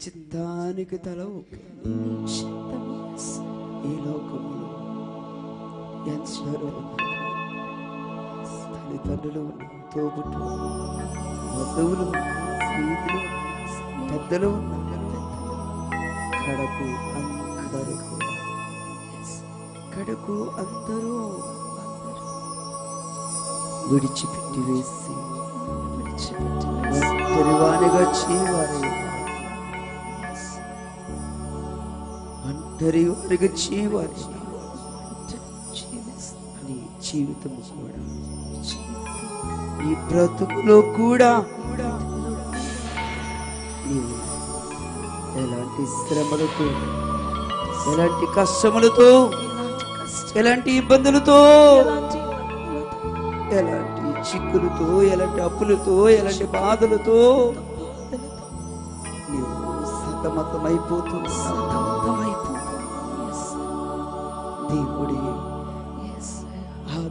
చిత్తానికి తల ఈ లోకములో తల్లిదండ్రులు తోబుట్టు బంధువులు స్నేహితులు పెద్దలు కడకు అందరూ కూడా. కడకు అందరూ విడిచిపెట్టి వేసి ఒంటరివానిగా చేయవారు ఒంటరి వారికి చేయవారు నీ జీవితము కూడా. ఈ బ్రతుకులో కూడా నీవు ఎలాంటి శ్రమలతో ఎలాంటి కష్టములతో ఎలాంటి ఇబ్బందులతో ఎలాంటి చిక్కులతో ఎలాంటి అప్పులతో ఎలాంటి బాధలతో నీవు సతమతమైపోతున్నావు. దేవుడే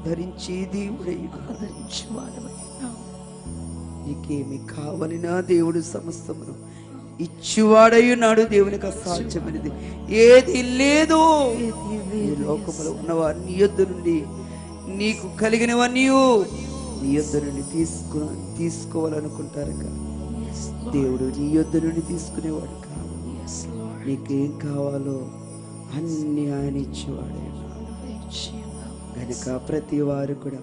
ఆదరించి దేవుడే నీకేమి కావలినా దేవుడు సమస్తమును ఇచ్చివాడయ్యున్నాడు దేవునికి అసాధ్యమైనది. ఏది లేదో ఈ లోకములో ఉన్నవారు నీ యొద్ద నుండి నీకు కలిగినవన్నీ నీ యొద్ద నుండి తీసుకు తీసుకోవాలనుకుంటారు దేవుడు నీ యొద్ద నుండి తీసుకునేవాడు కాదు నీకేం కావాలో అన్ని ఆయన ఇచ్చేవాడే. కనుక ప్రతి వారు కూడా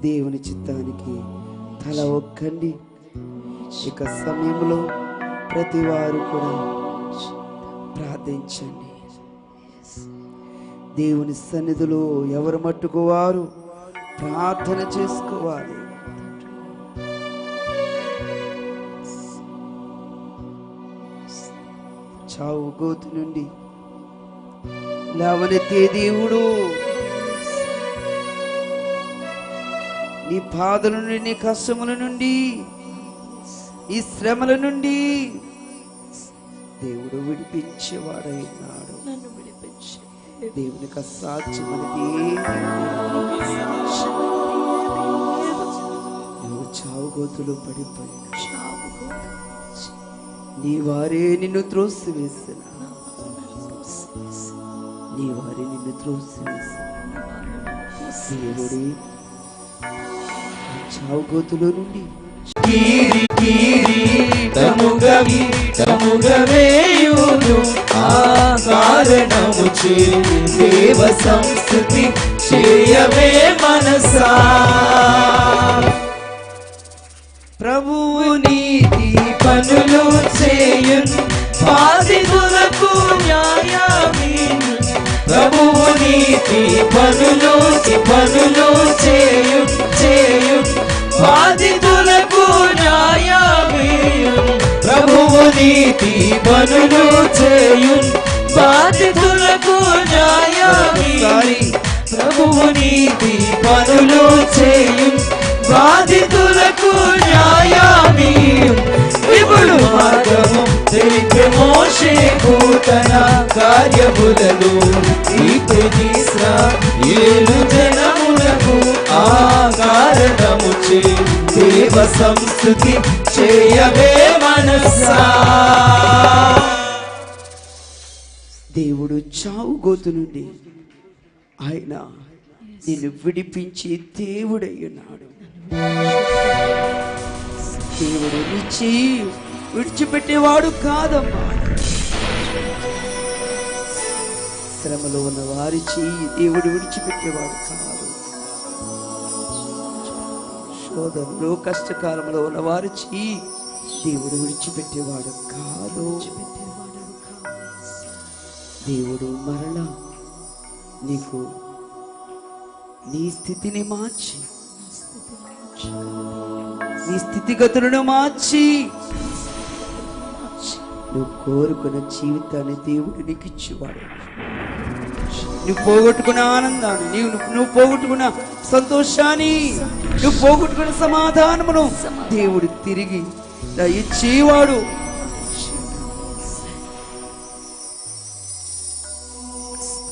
దేవుని చిత్తానికి తల ఒక్కండి. ఇక సమయంలో ప్రతి వారు కూడా ప్రార్థించండి. దేవుని సన్నిధిలో ఎవరు మట్టుకు వారు ప్రార్థన చేసుకోవాలి. చావు గోతు నుండి లేవనెత్తే దేవుడు. నీ బాధల నుండి నీ కష్టముల నుండి ఈ శ్రమల నుండి దేవుడు విడిపించేవాడైనాడు నన్ను విడిపించి. దేవునికి అసాధ్యమనేది నువ్వు చావు గోతులు పడిపోయిన నీ వారే నిన్ను త్రోసివేసిన. నీ వారే నిన్ను త్రోసివేసిన. దేవుడి చావు గోతులో నుండి. కారణము దేవ సంస్కృతి చేయవే మనసా ప్రభువు నీతి పనులు చేయున్ బాధితులకు న్యాయమీను ప్రభువు నీతి పనులు పనులు చేయు చేయు బాధితులకు న్యాయమీను ప్రభువు నీతి పనులు చేయు బాధితులకు న్యాయమీను ప్రభువు నీతి పనులు చేయు బాధితులకు న్యాయమీయం. మార్గములు మార్గము తెలిపే మోషే కూతన కార్యములలో ఈశ్రా ఏలు జనములకు ఆ కారణము చే దేవ సంస్కృతి చేయవే మనసా దేవుడు చావు గోతు నుండి ఆయన నిన్ను విడిపించి దేవుడయ్యున్నాడు. దేవుడు నీ విడిచిపెట్టేవాడు కాదమ్మా. శ్రమలో ఉన్న వారి చెయ్యి దేవుడు విడిచిపెట్టేవాడు కాదు. శోధనలో కష్టకాలంలో ఉన్న వారి చెయ్యి దేవుడు విడిచిపెట్టేవాడు కాదు. దేవుడు మరలా నీకు నీ స్థితిని మార్చి నీ స్థితిగతులను మార్చి నువ్వు కోరుకున్న జీవితాన్ని దేవుడు నీకు ఇచ్చేవాడు నువ్వు పోగొట్టుకున్న ఆనందాన్ని నీవు నువ్వు పోగొట్టుకున్న సంతోషాన్ని నువ్వు పోగొట్టుకున్న సమాధానమును దేవుడు తిరిగి ఇచ్చేవాడు.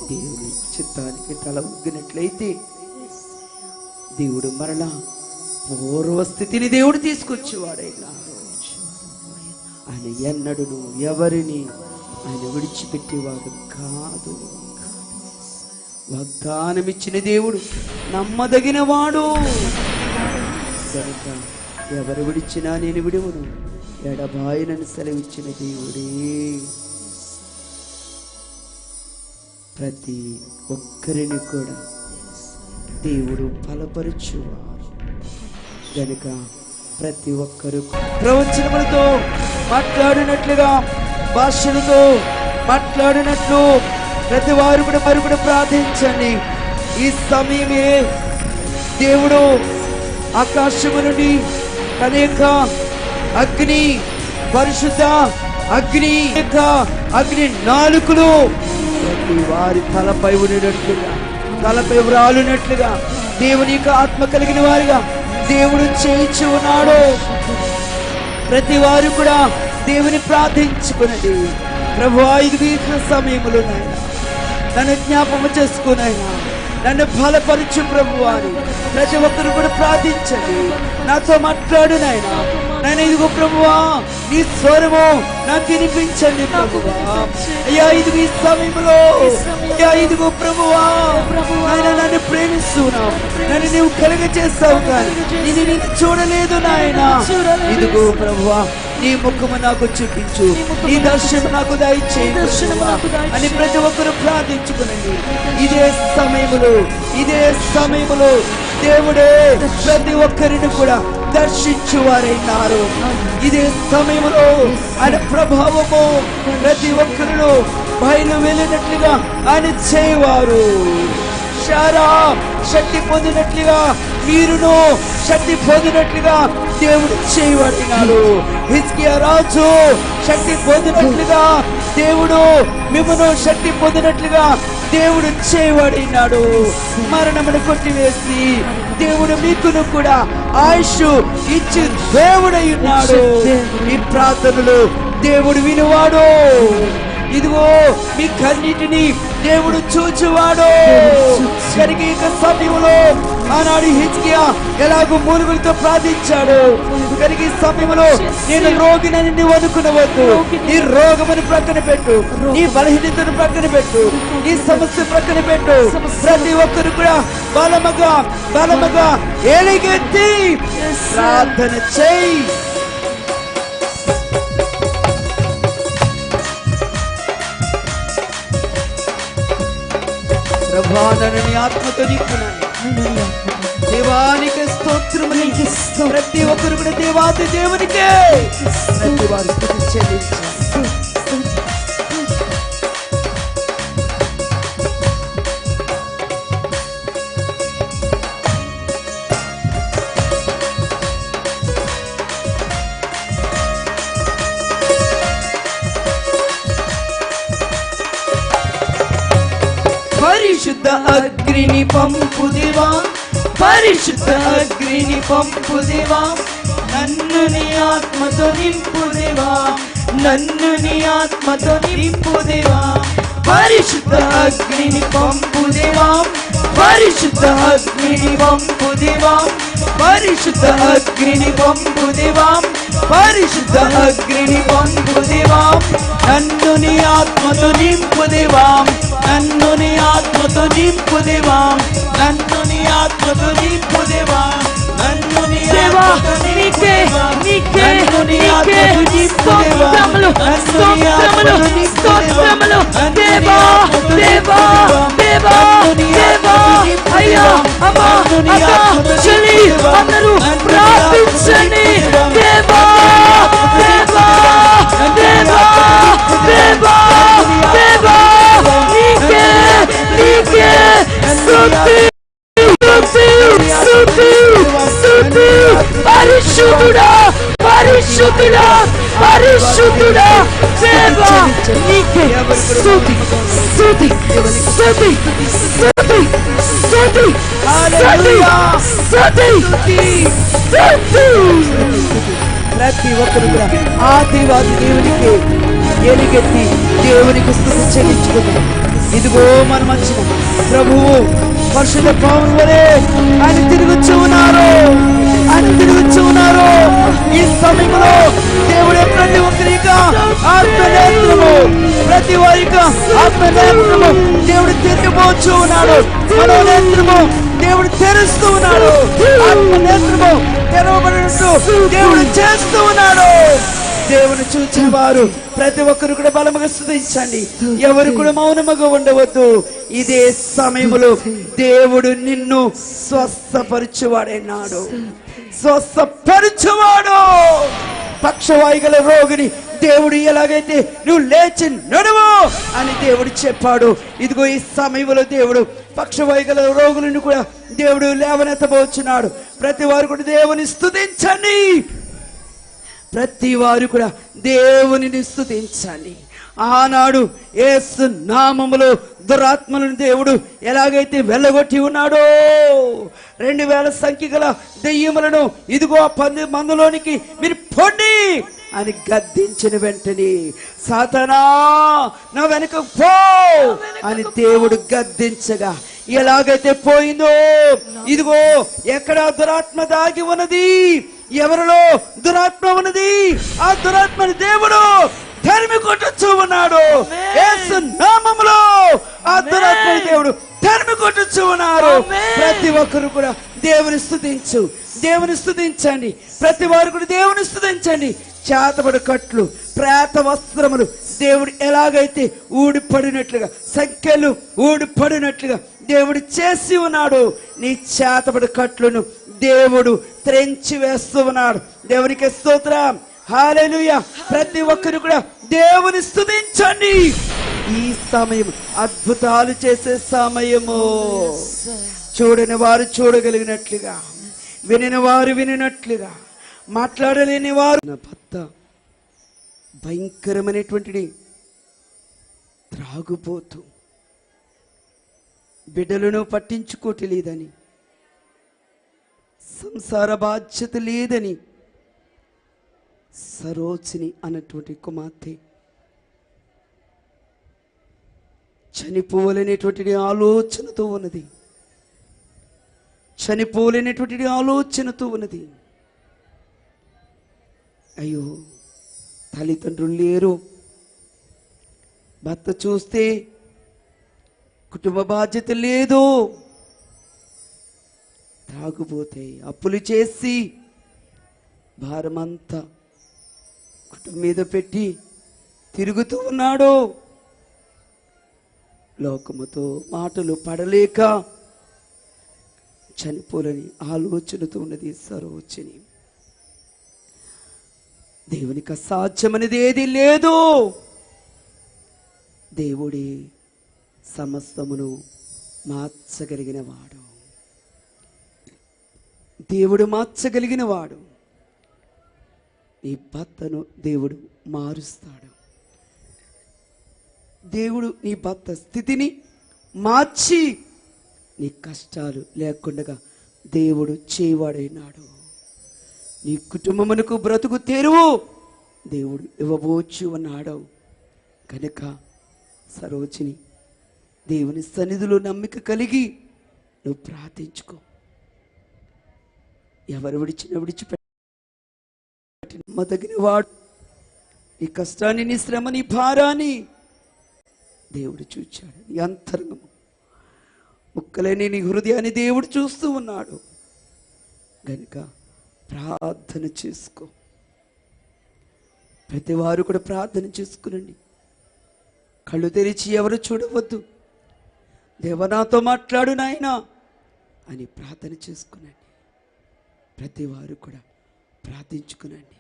దేవుని చిత్తానికి తల ఉగ్గినట్లయితే దేవుడు మరలా పూర్వ స్థితిని దేవుడు తీసుకొచ్చేవాడైనాడు ఆయన ఎన్నడును ఎవరిని ఆయన విడిచిపెట్టేవాడు కాదు. వాగ్దానం ఇచ్చిన దేవుడు నమ్మదగిన వాడు కనుక ఎవరు విడిచినా నేను విడువను. ఎడబాయినని సెలవిచ్చిన దేవుడే. ప్రతి ఒక్కరిని కూడా దేవుడు బలపరచువారు కనుక ప్రతి ఒక్కరు ప్రవచనములతో మాట్లాడినట్లుగా భాషలతో మాట్లాడినట్లు ప్రతి వారు కూడా మరి కూడా ప్రార్థించండి. ఈ సమయమే దేవుడు ఆకాశము నుండి అనేక అగ్ని పరిశుద్ధ అగ్ని యొక్క అగ్ని నాలుకలు ప్రతి వారి తలపై ఉన్నట్లుగా తలపై వ్రాలునట్లుగా దేవుని యొక్క ఆత్మ కలిగిన వారిగా దేవుడు చేయించి ఉన్నాడు. ప్రతి వారు కూడా దేవుని ప్రార్థించుకునండి. ప్రభు ఐదు వీక్ల సమయములు నాయన నన్ను జ్ఞాపకం చేసుకునైనా నన్ను బలపరచు ప్రభు అని ప్రతి ఒక్కరు కూడా ప్రార్థించండి. నాతో మాట్లాడు నేను ఇదిగో ప్రభువా నీ స్వరము నాకు వినిపించండి ప్రభువా. అయ్యా ఇది ఈ సమయంలో. అయ్యా ఇదిగో ప్రభువా. ఆయన నన్ను ప్రేమిస్తున్నావు. నన్ను నీవు కలుగ చేస్తావు కానీ నేను నిన్ను చూడలేదు నాయన. ఇదిగో ప్రభువా నీ ముఖము నాకు చూపించు. నీ దర్శనం నాకు దయచేయి ప్రభువా. అని ప్రతి ఒక్కరు ప్రార్థించుకునండి. ఇదే సమయములో ఇదే సమయములో దేవుడే ప్రతి ఒక్కరిని కూడా దర్శించు వారైనారు ఇదే సమయంలో ఆయన ప్రభావము ప్రతి ఒక్కరిలో బయలు వెళ్ళినట్లుగా ఆయన చేయవారు శారా శక్తి పొందినట్లుగా మీరును శక్తి పొందినట్లుగా దేవుడు చేయబడినాడు హిజ్కియా రాజు శక్తి పొందినట్లుగా దేవుడు మిమ్మను శక్తి పొందినట్లుగా దేవుడు చేయబడినాడు. మరణమును కొట్టివేసి దేవుడు మీకును కూడా ఆయుష్ ఇచ్చి దేవుడై ఉన్నాడు ఈ ప్రార్థనలు దేవుడు వినువాడు. ఇదిగో మీ కన్నిటిని దేవుడు చూచువాడు. కనుక ఇక సమయంలో ఆనాడు హిజ్కియా ఎలాగో మూలుగులతో ప్రార్థించాడు. కనుక ఈ సమయంలో నేను రోగినని నువ్వు అనుకునవద్దు. నీ రోగముని ప్రక్కన పెట్టు. నీ బలహీనతను ప్రక్కన పెట్టు. నీ సమస్య ప్రక్కన పెట్టు. ప్రతి ఒక్కరు కూడా బలముగా బలముగా ఎలుగెత్తి ప్రార్థన చేయి. ప్రభా నన్ను ఆత్మతో నింపునాను. దేవానికి స్తోత్రం ప్రతి ఒక్కరు కూడా దేవాది దేవునికే ప్రతి వారు స్తుతి చెల్లించాలి పరిశుద్ధ అగ్నిని పంపుదివా. పరిశుద్ధ అగ్నిని పంపుదివా? నన్ను నీ ఆత్మతో నింపుదివా? నన్ను నీ ఆత్మతో నింపుదివా? పరిశుద్ధ అగ్నిని పంపుదివా? పరిశుద్ధ అగ్నిని పంపుదివా? పరిశుద్ధ అగ్నిని పంపుదివా? పరిశుద్ధ అగ్నిని పంపుదివా? నన్ను నీ ఆత్మతో నింపుదివా? నన్ను నీ ఆత్మతో నింపుదివా నన్ను నీ ఆత్మతో నింపుదివా నన్ను నీ దేవా, ఆత్మతో నన్ను నీ ఆత్మతో నింపుదివా. స్తోత్రములు, నన్ను నీ ఆత్మతో నింపుదివా. స్తోత్రములు. నన్ను నీ దేవా, దేవా. దేవా, నన్ను నీ దేవా. అయ్యా, అమ్మా, అక్క, చెల్లి. అందరూ ప్రార్థించండి. దేవా, దేవా, పరిశుద్ధుడా పరిశుద్ధుడా పరిశుద్ధుడా దేవా నీకే స్తుతి స్తుతి స్తుతి స్తుతి స్తుతి హల్లెలూయా. స్తుతి స్తుతి. ప్రతి ఒక్కరు కూడా ఆదివాది దేవునికి ఎలుగెత్తి దేవునికి స్థుతి చెల్లించుకుందాం ఇదిగో మన మంచి ప్రభువు పరిశుద్ధ పౌరులు వరే ఆయన తిరుగుచ్చు ఉన్నారు. ఆయన తిరుగుచ్చు ఉన్నారు. ఈ సమయంలో దేవుడే ప్రతి ఒక్కరి ఆత్మ ప్రతి వారి ఆత్మనేత్రము దేవుడు తిరిగిపోవచ్చు ఉన్నాడు. మనోనేత్రము దేవుడు తెరుస్తూ ఉన్నాడు. ఆత్మనేత్రము తెరవబడినట్టు దేవుడు చేస్తూ ఉన్నాడు. దేవుని చూచిన వారు ప్రతి ఒక్కరు కూడా బలముగా స్థుతించండి ఎవరు కూడా మౌనముగా ఉండవద్దు. ఇదే సమయంలో దేవుడు నిన్ను స్వస్థపరచువాడైనాడు. స్వస్థపరచువాడు. పక్షవాయు గల రోగిని దేవుడు ఎలాగైతే నువ్వు లేచి నడువు అని దేవుడు చెప్పాడు. ఇదిగో ఈ సమయంలో దేవుడు పక్షవాయు గల రోగులను కూడా దేవుడు లేవనెత్తబోచున్నాడు. ప్రతి వారు కూడా దేవుని స్థుతించండి ప్రతి వారు కూడా దేవునిని స్థుతించాలి ఆనాడు ఏసు నామములో దురాత్మలను దేవుడు ఎలాగైతే వెళ్ళగొట్టి ఉన్నాడో రెండు వేల సంఖ్య గల దెయ్యములను ఇదిగో పంది మందులోనికి మీరు పొండి అని గద్దించిన వెంటనే సాతనా నా వెనక పో అని దేవుడు గద్దించగా ఎలాగైతే పోయిందో ఇదిగో ఎక్కడ దురాత్మ దాగి ఉన్నది? ఎవరిలో దురాత్మ ఉన్నది? ఆ దురాత్మని దేవుడు తరిమి కొట్టచ్చు ఉన్నాడు నామములో ఆ దురాత్మని దేవుడు తరిమి కొట్టచ్చు ఉన్నారు ప్రతి ఒక్కరు కూడా దేవుని స్తుతించు. దేవుని స్తుతించండి. ప్రతి వారు కూడా దేవుని స్తుతించండి. చేతబడి కట్లు ప్రేత వస్త్రములు దేవుడు ఎలాగైతే ఊడిపడినట్లుగా సంఖ్యలు ఊడిపడినట్లుగా దేవుడు చేసి ఉన్నాడు. నీ చేతబడి కట్లను దేవుడు త్రెంచి వేస్తూ ఉన్నాడు దేవునికి స్తోత్రం. హాలేలుయ ప్రతి ఒక్కరు కూడా దేవుని స్థుతించండి ఈ సమయం అద్భుతాలు చేసే సమయము. చూడని వారు చూడగలిగినట్లుగా వినిన వారు వినినట్లుగా మాట్లాడలేని వారు. నా భర్త భయంకరమైనటువంటిది త్రాగుపోతూ బిడ్డలను పట్టించుకోవట్లేదని సంసార బాధ్యత లేదని. సరోజిని అన్నటువంటి కుమార్తె. చనిపోలేనటువంటి ఆలోచనతో ఉన్నది. చనిపోలేనటువంటి ఆలోచనతో ఉన్నది. అయ్యో తల్లిదండ్రులు లేరు. భర్త చూస్తే కుటుంబ బాధ్యత లేదు. తాగుపోతే అప్పులు చేసి భారమంతా కుటుంబం మీద పెట్టి తిరుగుతూ ఉన్నాడు. లోకముతో మాటలు పడలేక చనిపోలని ఆలోచనతో ఉన్నది సరోచిని దేవునికి అసాధ్యమనేది ఏది లేదు. దేవుడే సమస్తమును మార్చగలిగిన వాడు. దేవుడు మార్చగలిగిన వాడు నీ భర్తను దేవుడు మారుస్తాడు. దేవుడు నీ భర్త స్థితిని మార్చి నీ కష్టాలు లేకుండా దేవుడు చేయవాడైనాడు. నీ కుటుంబమునకు బ్రతుకు తెరువు దేవుడు ఇవ్వబోచు అన్నాడు. కనుక సరోజిని దేవుని సన్నిధిలో నమ్మిక కలిగి నువ్వు ప్రార్థించుకో. ఎవరు విడిచిన విడిచిపెట్టి నమ్మదగిన వాడు. నీ కష్టాన్ని నీ శ్రమ నీ భారాన్ని దేవుడు చూచాడు. నీ అంతరంగము. ముక్కలేని నీ హృదయాన్ని దేవుడు చూస్తూ ఉన్నాడు. గనుక ప్రార్థన చేసుకో. ప్రతివారు కూడా ప్రార్థన చేసుకునండి. కళ్ళు తెరిచి ఎవరు చూడవద్దు. దేవనాతో మాట్లాడు నాయనా అని ప్రార్థన చేసుకునండి. ప్రతి వారు కూడా ప్రార్థించుకునండి.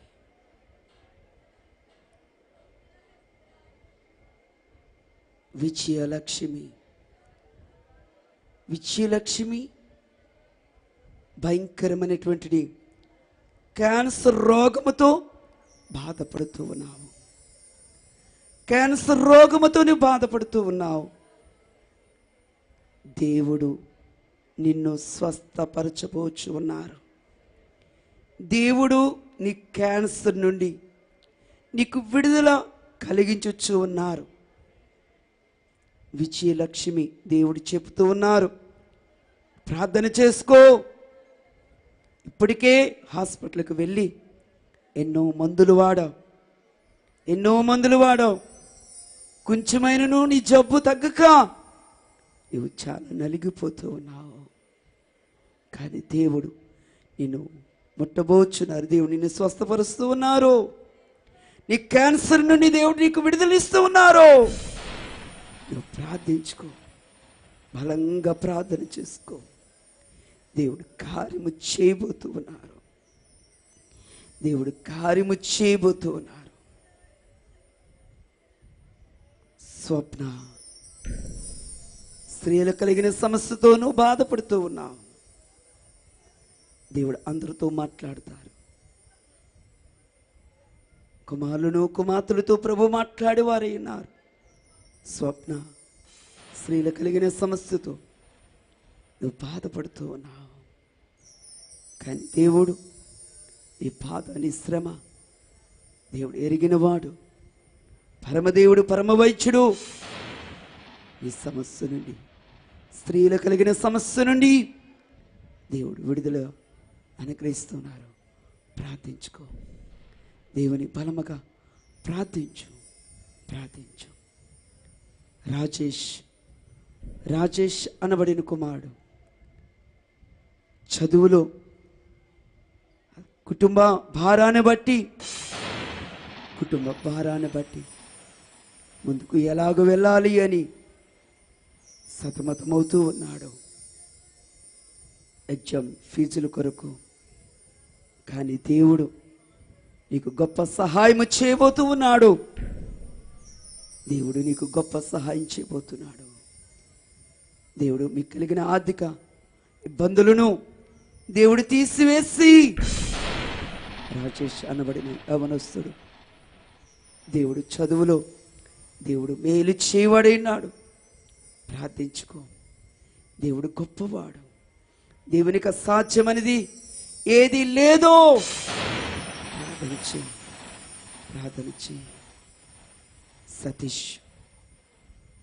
విజయలక్ష్మి విజయలక్ష్మి భయంకరమైనటువంటిది క్యాన్సర్ రోగముతో బాధపడుతూ ఉన్నావు. క్యాన్సర్ రోగముతో నువ్వు బాధపడుతూ ఉన్నావు. దేవుడు నిన్ను స్వస్థపరచబోచు ఉన్నారు. దేవుడు నీ క్యాన్సర్ నుండి నీకు విడుదల కలిగించొచ్చు ఉన్నారు. విజయలక్ష్మి దేవుడు చెబుతూ ఉన్నారు ప్రార్థన చేసుకో. ఇప్పటికే హాస్పిటల్కి వెళ్ళి ఎన్నో మందులు వాడావు ఎన్నో మందులు వాడావు. కొంచెమైనను నీ జబ్బు తగ్గక నువ్వు చాలా నలిగిపోతూ ఉన్నావు. కానీ దేవుడు నేను ముట్టబోచున్నారు. దేవుడు నిన్ను స్వస్థపరుస్తూ ఉన్నారు. నీ క్యాన్సర్ నుండి దేవుడు నీకు విడుదలిస్తూ ఉన్నారు. నువ్వు ప్రార్థించుకో. బలంగా ప్రార్థన చేసుకో. దేవుడు కార్యము చేయబోతూ ఉన్నారు. దేవుడు కార్యము చేయబోతూ ఉన్నారు. స్వప్న. స్త్రీలు కలిగిన సమస్యతో నువ్వు బాధపడుతూ ఉన్నావు దేవుడు అందరితో మాట్లాడతారు. కుమారులను కుమార్తెలతో ప్రభు మాట్లాడేవారై ఉన్నారు. స్వప్న స్త్రీలు కలిగిన సమస్యతో నువ్వు బాధపడుతూ ఉన్నావు. కానీ దేవుడు నీ బాధ నీ శ్రమ దేవుడు ఎరిగినవాడు. పరమదేవుడు పరమవైద్యుడు ఈ సమస్య నుండి స్త్రీలు కలిగిన సమస్య నుండి దేవుడు విడుదల అనుగ్రహిస్తున్నారు. ప్రార్థించుకో. దేవుని బలముగా ప్రార్థించు. ప్రార్థించు. రాజేష్ రాజేష్ అనబడిన కుమారుడు. చదువులో కుటుంబ భారాన్ని బట్టి కుటుంబ భారాన్ని బట్టి ముందుకు ఎలాగ వెళ్ళాలి అని సతమతమవుతూ ఉన్నాడు. ఎగ్జామ్ ఫీజుల కొరకు కానీ దేవుడు నీకు గొప్ప సహాయం చేయబోతూ ఉన్నాడు దేవుడు నీకు గొప్ప సహాయం చేయబోతున్నాడు. దేవుడు మీకు కలిగిన ఆర్థిక ఇబ్బందులను దేవుడు తీసివేసి రాజేష్ అనబడిన యవనస్తుడు. దేవుడు చదువులో దేవుడు మేలు చేయవాడైనాడు ప్రార్థించుకో. దేవుడు గొప్పవాడు. దేవునికి అసాధ్యమనేది ఏది లేదో ప్రార్థన చేయి ప్రార్థన చేయి సతీష్.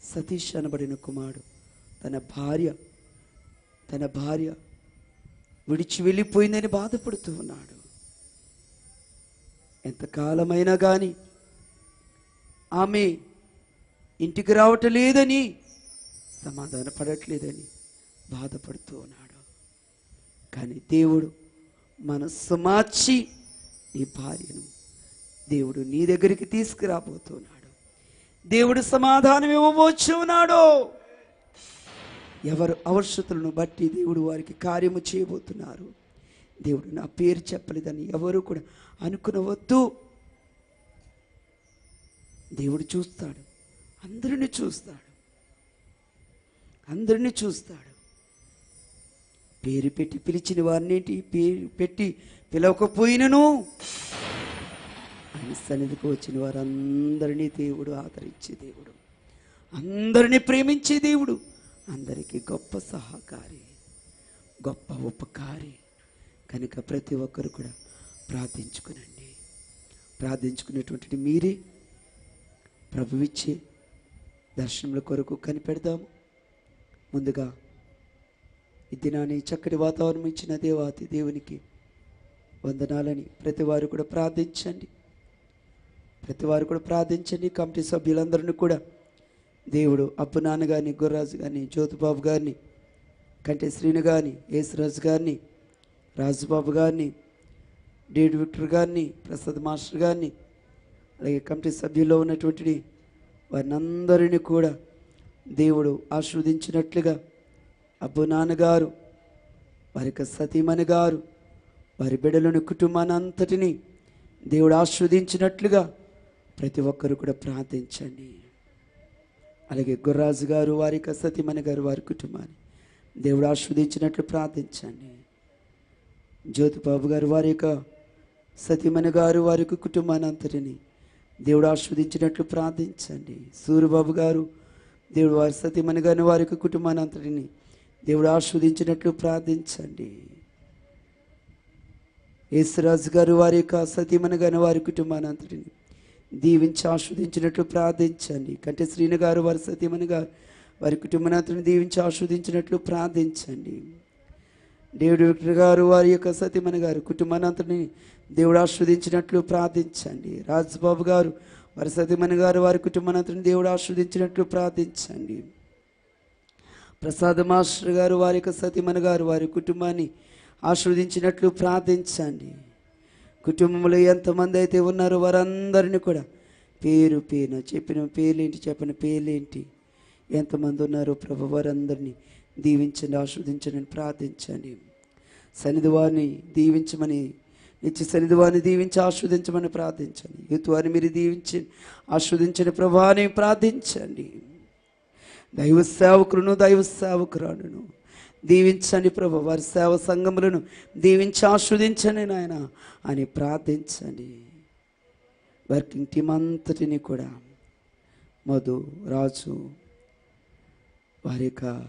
సతీష్ అనబడిన కుమారుడు. తన భార్య తన భార్య విడిచి వెళ్ళిపోయిందని బాధపడుతూ ఉన్నాడు. ఎంతకాలమైనా కానీ ఆమె ఇంటికి రావటం లేదని సమాధాన పడట్లేదని బాధపడుతూ ఉన్నాడు. కానీ దేవుడు మనస్సు మార్చి నీ భార్యను దేవుడు నీ దగ్గరికి తీసుకురాబోతున్నాడు. దేవుడు సమాధానం ఇవ్వబోచు ఉన్నాడు. ఎవరు అవసరతలను బట్టి దేవుడు వారికి కార్యము చేయబోతున్నారు. దేవుడు నా పేరు చెప్పలేదని ఎవరు కూడా అనుకునవద్దు. దేవుడు చూస్తాడు. అందరిని చూస్తాడు. అందరిని చూస్తాడు. పేరు పెట్టి పిలిచిన వారినేంటి పేరు పెట్టి పిలవకపోయినను? ఆయన సన్నిధికి వచ్చిన వారందరినీ దేవుడు ఆదరించే దేవుడు. అందరినీ ప్రేమించే దేవుడు. అందరికీ గొప్ప సహకారి గొప్ప ఉపకారి. కనుక ప్రతి ఒక్కరు కూడా ప్రార్థించుకునండి. ప్రార్థించుకునేటువంటి మీరే. ప్రభువిచ్చే దర్శనముల కొరకు కనిపెడదాము. ముందుగా ఈ దినాన్ని చక్కటి వాతావరణం ఇచ్చిన దేవాతి దేవునికి వందనాలని ప్రతి వారు కూడా ప్రార్థించండి. ప్రతి వారు కూడా ప్రార్థించండి. కమిటీ సభ్యులందరినీ కూడా దేవుడు అప్పు నాన్న గారిని గుర్రాజు గారిని జ్యోతిబాబు గారిని కంటే శ్రీను గారిని యేసురాజు గారిని రాజుబాబు గారిని డేడ్ విక్టర్ గారిని ప్రసాద్ మాస్టర్ గారిని అలాగే కమిటీ సభ్యుల్లో ఉన్నటువంటి వారిని అందరినీ కూడా దేవుడు ఆస్వాదించినట్లుగా అబ్బు నాన్నగారు వారి యొక్క సతీమణి గారు వారి బిడలోని కుటుంబాన్ని అంతటిని దేవుడు ఆస్వాదించినట్లుగా ప్రతి ఒక్కరు కూడా ప్రార్థించండి. అలాగే గుర్రాజు గారు వారి యొక్క సతీమణి గారు వారి కుటుంబాన్ని దేవుడు ఆస్వాదించినట్లు ప్రార్థించండి. జ్యోతిబాబు గారు వారి యొక్క సతీమణి గారు వారి యొక్క కుటుంబాన్ని అంతటిని దేవుడు ఆస్వాదించినట్లు ప్రార్థించండి. సూర్యబాబు గారు దేవుడు వారి సతీమణి గారిని వారి యొక్క కుటుంబాన్ని అంతటిని దేవుడు ఆస్వాదించినట్లు ప్రార్థించండి. యేసురాజు గారు వారి యొక్క సతీమణి వారి కుటుంబానంతటిని దీవించి ఆస్వాదించినట్లు ప్రార్థించండి. కంటే శ్రీను గారు వారి సతీమణి గారు వారి కుటుంబాన్ని దీవించి ఆస్వాదించినట్లు ప్రార్థించండి. దేవుడు విక్టర్ గారు వారి యొక్క సతీమణి గారు కుటుంబాన్ని దేవుడు ఆస్వాదించినట్లు ప్రార్థించండి. రాజబాబు గారు వారి సతీమణి గారు వారి కుటుంబానంతరం దేవుడు ఆస్వాదించినట్లు ప్రార్థించండి. ప్రసాద్ మాస్టర్ గారు వారి యొక్క సతీమణి గారు వారి కుటుంబాన్ని ఆస్వాదించినట్లు ప్రార్థించండి. కుటుంబంలో ఎంతమంది అయితే ఉన్నారో వారందరిని కూడా పేరు పేరున చెప్పిన పేర్లేంటి చెప్పిన పేర్లేంటి? ఎంతమంది ఉన్నారో ప్రభు వారందరినీ దీవించండి ఆస్వాదించండి అని ప్రార్థించండి. సన్నిధి దీవించమని నిత్య సన్నిధి దీవించి ఆస్వాదించమని ప్రార్థించండి. యూత్ వారిని మీరు దీవించి ఆస్వాదించని ప్రభాని ప్రార్థించండి. దైవ సేవకులను దైవ సేవకురాలను. దీవించండి ప్రభు వారి సేవ సంఘములను దీవించి ఆస్వాదించండి నాయన అని ప్రార్థించండి. వర్కింగ్ టీం అంతటిని కూడా మధు రాజు వారి యొక్క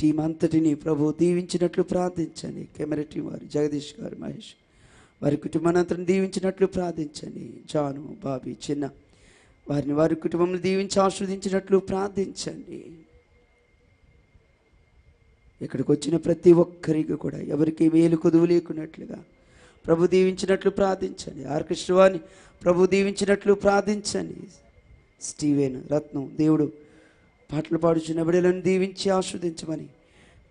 టీం అంతటిని ప్రభు దీవించినట్లు ప్రార్థించండి. కెమెరా టీం వారు జగదీష్ గారు మహేష్ వారి కుటుంబాన్ని దీవించినట్లు ప్రార్థించండి. జాను బాబీ చిన్న వారిని వారి కుటుంబంలో దీవించి ఆస్వాదించినట్లు ప్రార్థించండి. ఇక్కడికి వచ్చిన ప్రతి ఒక్కరికి కూడా ఎవరికి మేలు కొదువు లేకున్నట్లుగా ప్రభు దీవించినట్లు ప్రార్థించండి. ఆర్కృష్ణవాణి ప్రభు దీవించినట్లు ప్రార్థించండి. స్టీవెన్ రత్నం దేవుడు పాటలు పాడుచున్న బిడ్డలను దీవించి ఆస్వాదించమని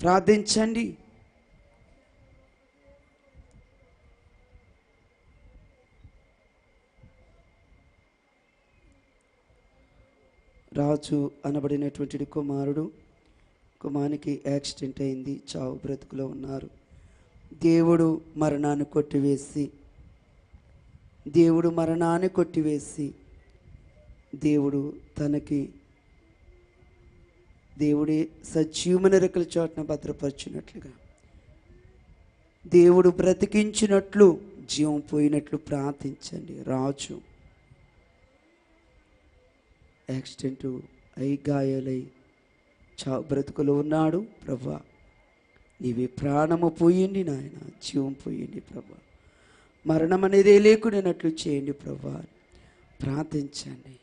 ప్రార్థించండి. రాజు అనబడినటువంటి కుమారుడు. కుమానికి యాక్సిడెంట్ అయింది. చావు బ్రతుకులో ఉన్నారు. దేవుడు మరణాన్ని కొట్టివేసి దేవుడు మరణాన్ని కొట్టివేసి దేవుడు తనకి దేవుడే సజీవమైన రెక్కల చోటన భద్రపరచినట్లుగా దేవుడు బ్రతికించినట్లు జీవం పోయినట్లు ప్రార్థించండి. రాజు యాక్సిడెంటు అయి గాయాలై చా బ్రతుకులో ఉన్నాడు ప్రభా. నీవి ప్రాణము పోయింది నాయన జీవం పోయింది ప్రభా. మరణం అనేది లేకునేనట్లు చేయండి ప్రభా. ప్రార్థించండి.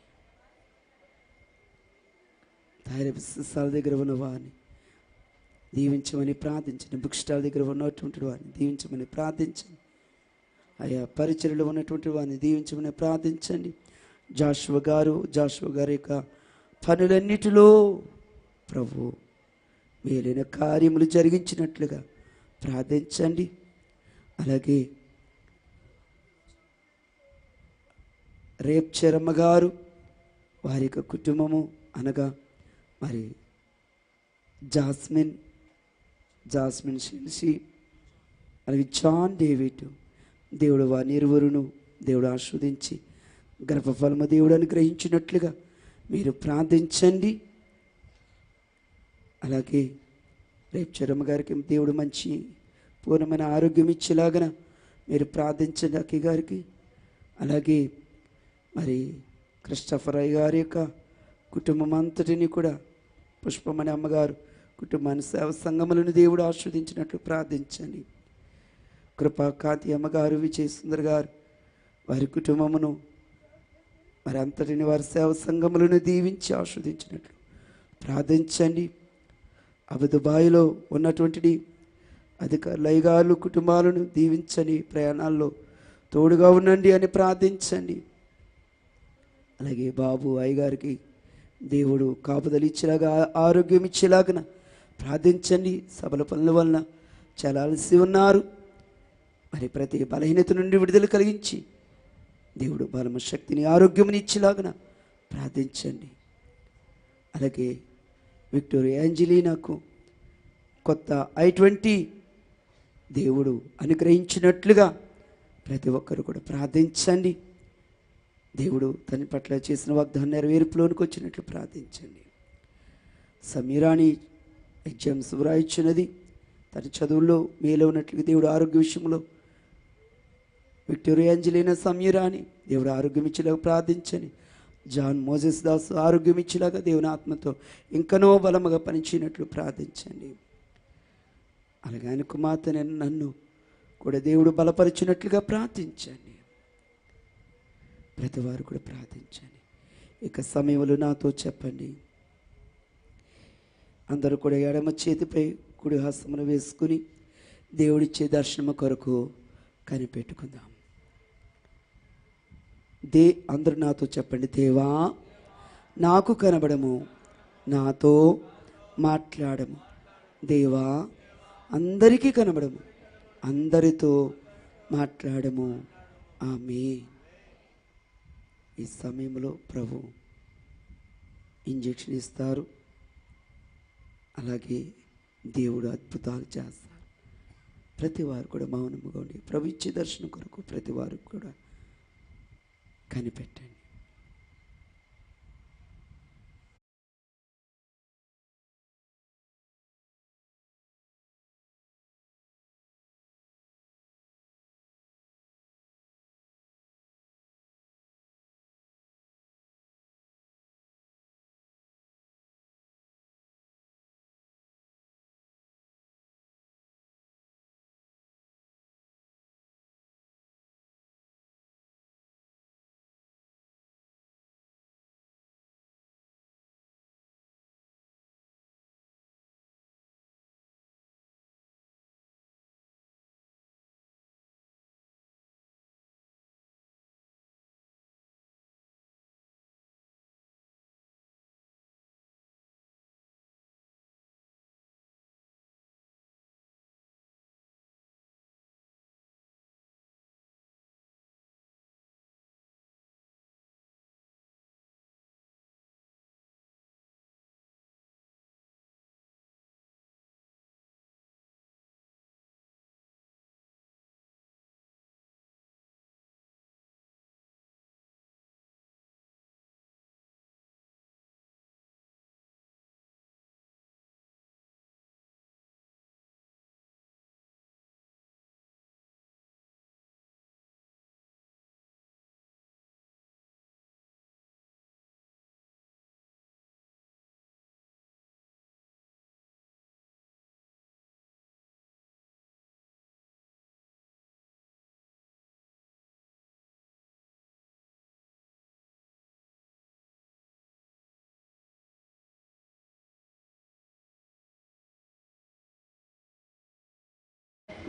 ధైర్యస్థాల దగ్గర ఉన్న వారిని దీవించమని ప్రార్థించండి. బుక్ స్టాల్ దగ్గర ఉన్నటువంటి వారిని దీవించమని ప్రార్థించండి. ఆయా పరిచయలో ఉన్నటువంటి వారిని దీవించమని ప్రార్థించండి. జాషువ గారు జాషువ గారి యొక్క పనులన్నిటిలో ప్రభు మేలైన కార్యములు జరిగించినట్లుగా ప్రార్థించండి. అలాగే రేప్చరమ్మ గారు వారి యొక్క కుటుంబము అనగా మరి జాస్మిన్ జాస్మిన్ షిల్సి అలాగే జాన్ డేవిడ్. దేవుడు వారిని ఇరువురును దేవుడు ఆస్వాదించి గర్భఫలము దేవుడు అనుగ్రహించినట్లుగా మీరు ప్రార్థించండి. అలాగే రేపు చరమ గారికి దేవుడు మంచి పూర్ణమైన ఆరోగ్యం ఇచ్చేలాగన మీరు ప్రార్థించండి అక్కి గారికి. అలాగే మరి క్రిస్టఫర్ అయ్య గారి యొక్క కుటుంబం అంతటిని కూడా పుష్పమణి అమ్మగారు కుటుంబాన్ని సేవ సంగములను దేవుడు ఆస్వాదించినట్లు ప్రార్థించండి. కృపా కాంతి అమ్మగారు విజయ సుందర్ గారు వారి కుటుంబమును మరి అంతటిని వారి సేవ సంఘములను దీవించి ఆస్వాదించినట్లు. ప్రార్థించండి. అవి దుబాయ్లో ఉన్నటువంటి అధికారులు లైగాలు కుటుంబాలను దీవించని ప్రయాణాల్లో తోడుగా ఉండండి అని ప్రార్థించండి. అలాగే బాబు అయ్యగారికి దేవుడు కాపుదలు ఇచ్చేలాగా ఆరోగ్యం ఇచ్చేలాగన ప్రార్థించండి. సభల పనుల వలన చాలా అలసి ఉన్నారు. మరి ప్రతి బలహీనత నుండి విడుదల కలిగించి దేవుడు బలము శక్తిని ఆరోగ్యముని ఇచ్చేలాగన ప్రార్థించండి. అలాగే విక్టోరియా నాకు కొత్త ఐ ట్వంటీ దేవుడు అనుగ్రహించినట్లుగా ప్రతి ఒక్కరు కూడా ప్రార్థించండి. దేవుడు తన పట్ల చేసిన వాగ్దానం నెరవేర్పులోనికి వచ్చినట్లు ప్రార్థించండి. సమీరాణి ఎగ్జామ్స్ వ్రాయించినది తన చదువుల్లో మేలు దేవుడు ఆరోగ్య విషయంలో విక్టోరియా అంజలిన సమీరాని దేవుడు ఆరోగ్యం ఇచ్చేలాగా ప్రార్థించని జాన్ మోజెస్ దాస్ ఆరోగ్యం ఇచ్చేలాగా దేవుని ఆత్మతో ఇంకనో బలముగా పనిచేయనట్లు ప్రార్థించండి. అలాగే ఆయన కుమార్తె నన్ను కూడా దేవుడు బలపరిచినట్లుగా ప్రార్థించండి. ప్రతివారు కూడా ప్రార్థించండి. ఇక సమయంలో నాతో చెప్పండి. అందరూ కూడా ఎడమ చేతిపై కుడి హస్తమును వేసుకుని దేవుడిచ్చే దర్శనము కొరకు కనిపెట్టుకుందాం. దే అందరూ నాతో చెప్పండి దేవా నాకు కనబడము నాతో మాట్లాడము. దేవా అందరికీ కనబడము అందరితో మాట్లాడము. ఆమె ఈ సమయంలో ప్రభు ఇంజెక్షన్ ఇస్తారు. అలాగే దేవుడు అద్భుతాలు చేస్తారు. ప్రతి వారు కూడా మౌనముగా ఉండి ప్రభు ఇచ్చే దర్శనం కొరకు ప్రతి వారు కూడా కనిపెట్టండి.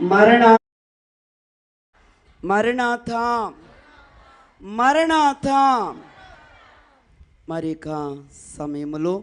మరణ మరణాథ. మరణాథ. మరిక సమయంలో